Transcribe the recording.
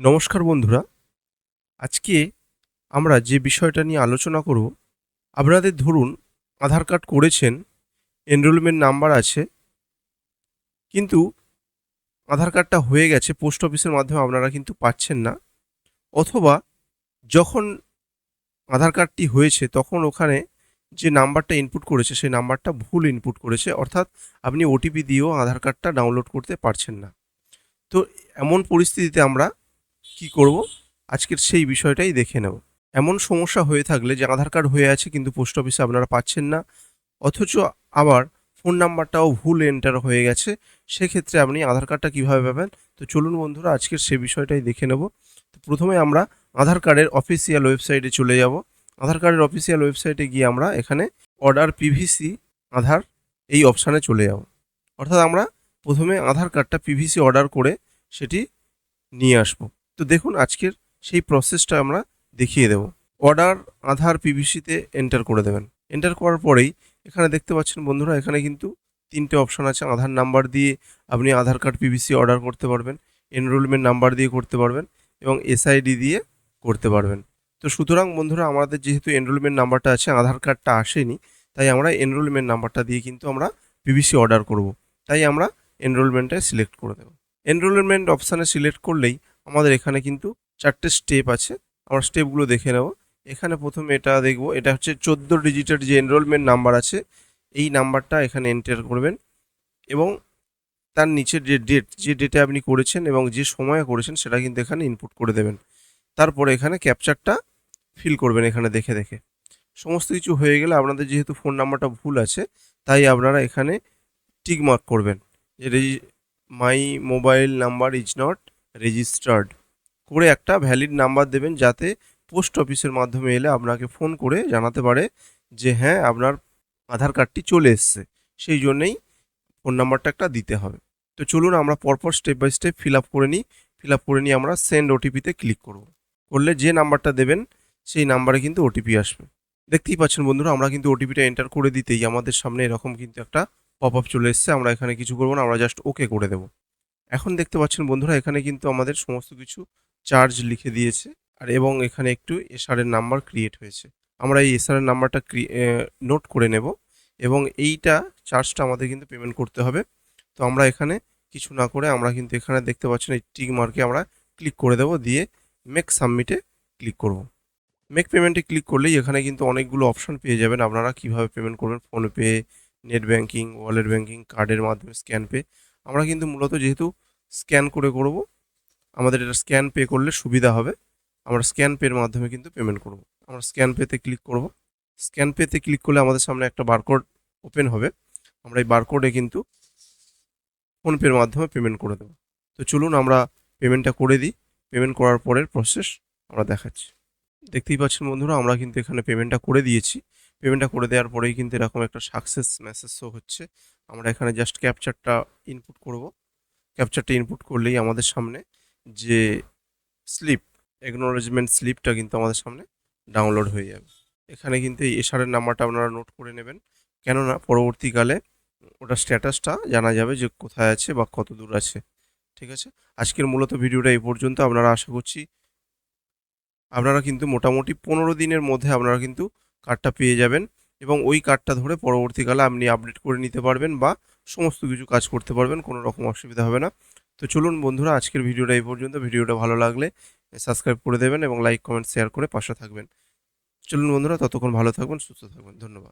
নমস্কার বন্ধুরা। আজকে আমরা যে বিষয়টা নিয়ে আলোচনা করব, আপনাদের ধরুন আধার কার্ড করেছেন এনরোলমেন্ট নাম্বার আছে, কিন্তু আধার কার্ডটা হয়ে গেছে পোস্ট অফিসের মাধ্যমে আপনারা কিন্তু পাচ্ছেন না, অথবা যখন আধার কার্ডটি হয়েছে, তখন ওখানে যে নাম্বারটা ইনপুট করেছে, সেই নাম্বারটা ভুল ইনপুট করেছে, অর্থাৎ আপনি ওটিপি দিয়েও আধার কার্ডটা ডাউনলোড করতে পারছেন না। তো এমন পরিস্থিতিতে আমরা কি করব? আজকের সেই বিষয়টাই দেখে নেব। এমন সমস্যা হয়ে থাকলে যে আধার কার্ড হয়ে আছে কিন্তু পোস্ট অফিসে আপনারা পাচ্ছেন না, অথচ আবার ফোন নাম্বারটাও ভুল এন্টার হয়ে গেছে, সেক্ষেত্রে আপনি আধার কার্ডটা কীভাবে পাবেন? তো চলুন বন্ধুরা, আজকের সে বিষয়টাই দেখে নেব। তো প্রথমে আমরা আধার কার্ডের অফিসিয়াল ওয়েবসাইটে চলে যাব। আধার কার্ডের অফিসিয়াল ওয়েবসাইটে গিয়ে আমরা এখানে অর্ডার পিভিসি আধার এই অপশানে চলে যাব। অর্থাৎ আমরা প্রথমে আধার কার্ডটা পিভিসি অর্ডার করে সেটি নিয়ে আসব। তো দেখুন, আজকের সেই প্রসেসটা আমরা দেখিয়ে দেব। অর্ডার আধার পিভিসিতে এন্টার করে দেবেন। এন্টার করার পরেই এখানে দেখতে পাচ্ছেন বন্ধুরা, এখানে কিন্তু তিনটে অপশন আছে। আধার নাম্বার দিয়ে আপনি আধার কার্ড পিভিসি অর্ডার করতে পারবেন এনরোলমেন্ট নাম্বার দিয়ে করতে পারবেন এবং এসআইডি দিয়ে করতে পারবেন। তো সুতরাং বন্ধুরা, আমাদের যেহেতু এনরোলমেন্ট নাম্বারটা আছে আধার কার্ডটা আসেনি, তাই আমরা এনরোলমেন্ট নাম্বারটা দিয়ে কিন্তু আমরা পিভিসি অর্ডার করব। তাই আমরা এনরোলমেন্টটা সিলেক্ট করে দেবো। এনরোলমেন্ট অপশানে সিলেক্ট করলেই আমাদের এখানে কিন্তু চারটে স্টেপ আছে। আমরা স্টেপগুলো দেখে নেব। এখানে প্রথমে এটা দেখব, এটা হচ্ছে চোদ্দ ডিজিটের যে এনরোলমেন্ট নাম্বার আছে, এই নাম্বারটা এখানে এন্টার করবেন এবং তার নিচের যে ডেট যে ডেটে আপনি করেছেন এবং যে সময়ে করেছেন সেটা কিন্তু এখানে ইনপুট করে দেবেন। তারপরে এখানে ক্যাপচারটা ফিল করবেন এখানে দেখে দেখে। সমস্ত কিছু হয়ে গেলে আপনাদের যেহেতু ফোন নাম্বারটা ভুল আছে, তাই আপনারা এখানে টিক মার্ক করবেন। যে my mobile number is not registered করে একটা ভ্যালিড নাম্বার দেবেন যাতে পোস্ট অফিসের মাধ্যমে এলে আপনাকে ফোন করে জানাতে পারে যে হ্যাঁ আপনার আধার কার্ডটি চলে এসছে। সেই জন্যেই ফোন নাম্বারটা একটা দিতে হবে। তো চলুন আমরা পরপর step by step fill up করে নিই। ফিল আপ করে নিয়ে আমরা সেন্ড ওটিপিতে ক্লিক করব। করলে যে নাম্বারটা দেবেন, সেই নাম্বারে কিন্তু ওটিপি আসবে। দেখতেই পাচ্ছেন বন্ধুরা, আমরা কিন্তু ওটিপিটা এন্টার করে দিতেই আমাদের সামনে এরকম কিন্তু একটা পপ আপ চলে এসছে। আমরা এখানে কিছু করব না, আমরা জাস্ট ওকে করে দেবো। এখন দেখতে পাচ্ছেন বন্ধুরা, এখানে কিন্তু আমাদের সমস্ত কিছু চার্জ লিখে দিয়েছে আর এবং এখানে একটু এসআরের নাম্বার ক্রিয়েট হয়েছে। আমরা এই এসআরের নাম্বারটা নোট করে নেব এবং এইটা চার্জটা আমাদের কিন্তু পেমেন্ট করতে হবে। তো আমরা এখানে কিছু না করে আমরা কিন্তু এখানে দেখতে পাচ্ছেন এই টিক মার্কে আমরা ক্লিক করে দেব, দিয়ে মেক সাবমিটে ক্লিক করব। মেক পেমেন্টে ক্লিক করলেই এখানে কিন্তু অনেকগুলো অপশন পেয়ে যাবেন। আপনারা কীভাবে পেমেন্ট করবেন? PhonePe net banking wallet banking কার্ডের মাধ্যমে স্ক্যান পে আমরা কিন্তু মূলত যেহেতু স্ক্যান করে করব, আমাদের এটা স্ক্যান পে করলে সুবিধা হবে। আমরা স্ক্যান পের মাধ্যমে কিন্তু পেমেন্ট করব। আমরা স্ক্যান পেতে ক্লিক করব। স্ক্যান পেতে ক্লিক করলে আমাদের সামনে একটা বারকোড ওপেন হবে। আমরা এই বারকোডে কিন্তু ফোনপের মাধ্যমে পেমেন্ট করে দেবো। তো চলুন আমরা পেমেন্টটা করে দিই। পেমেন্ট করার পরের প্রসেস আমরা দেখাচ্ছি। দেখতেই পাচ্ছেন বন্ধুরা, আমরা কিন্তু এখানে পেমেন্টটা করে দিয়েছি। পেমেন্টটা করে দেওয়ার পরেই কিন্তু এরকম একটা সাকসেস মেসেজ শো হচ্ছে। আমরা এখানে জাস্ট ক্যাপচারটা ইনপুট করব। ক্যাপচারটা ইনপুট করলেই আমাদের সামনে যে স্লিপ অ্যাকনোলেজমেন্ট স্লিপটা কিন্তু আমাদের সামনে ডাউনলোড হয়ে যাবে। এখানে কিন্তু এই এশারের নাম্বারটা আপনারা নোট করে নেবেন। কেননা পরবর্তীকালে ওটা স্ট্যাটাসটা জানা যাবে যে কোথায় আছে বা কত দূর আছে। ঠিক আছে? আজকের মূলত ভিডিওটা এই পর্যন্ত। আপনারা আশা করছি আপনারা কিন্তু মোটামুটি পনেরো দিনের মধ্যে আপনারা কিন্তু কার্ডটা পেয়ে যাবেন এবং ওই কার্ডটা ধরে পরবর্তীকালে আপনি আপডেট করে নিতে পারবেন বা সমস্ত কিছু কাজ করতে পারবেন, কোনো রকম অসুবিধা হবে না। তো চলুন বন্ধুরা, আজকের ভিডিওটা এই পর্যন্ত। ভিডিওটা ভালো লাগলে সাবস্ক্রাইব করে দেবেন এবং লাইক কমেন্ট শেয়ার করে পাশে থাকবেন। চলুন বন্ধুরা, ততক্ষণ ভালো থাকবেন সুস্থ থাকবেন ধন্যবাদ।